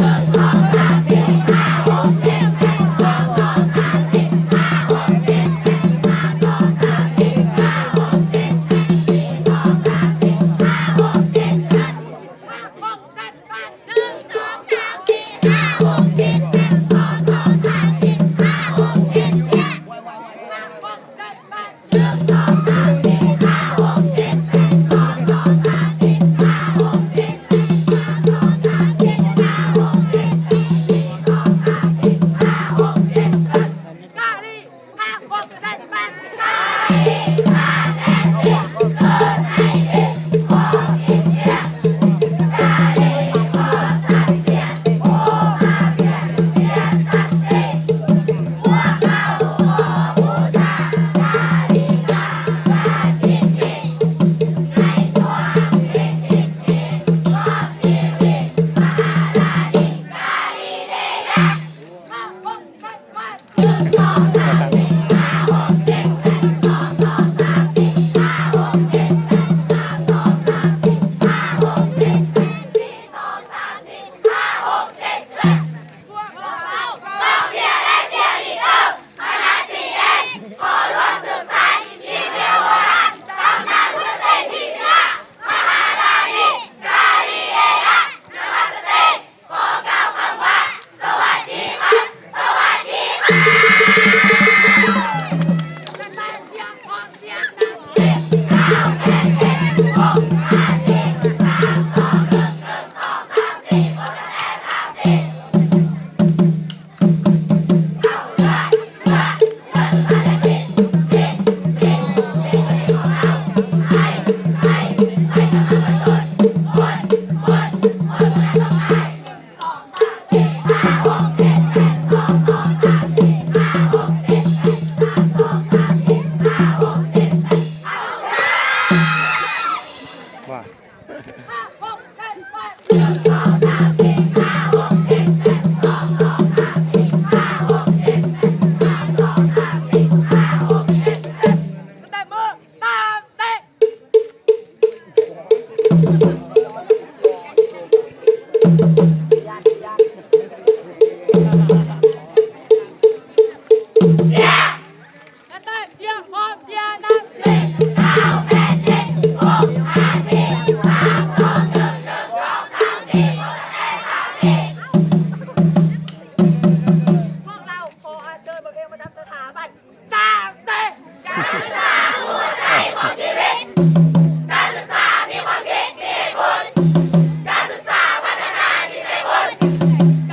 Música การศึกษาคือหัวใจของชีวิต การศึกษา มีความคิด มีเหตุผล การศึกษาพัฒนาจิตใจคน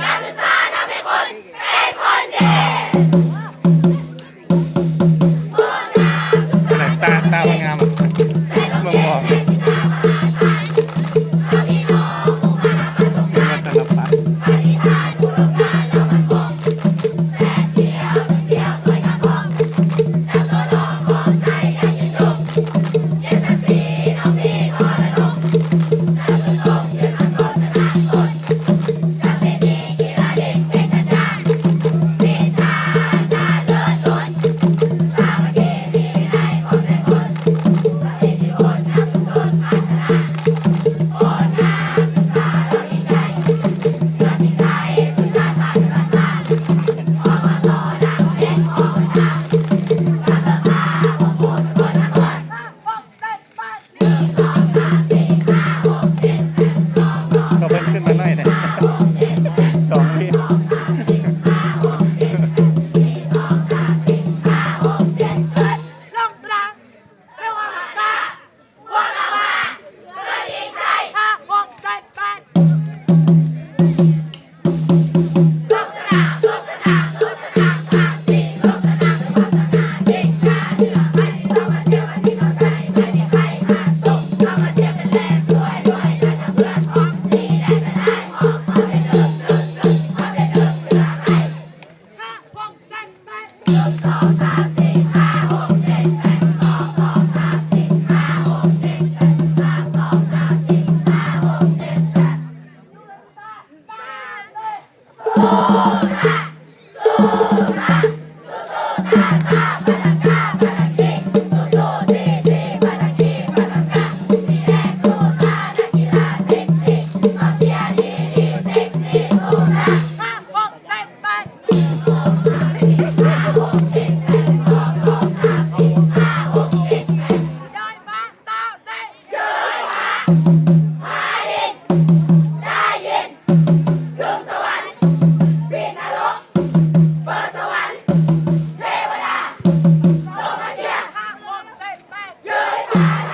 การศึกษาทำให้คนเป็นคนดีตาตาพงงาม Thank you. Bye.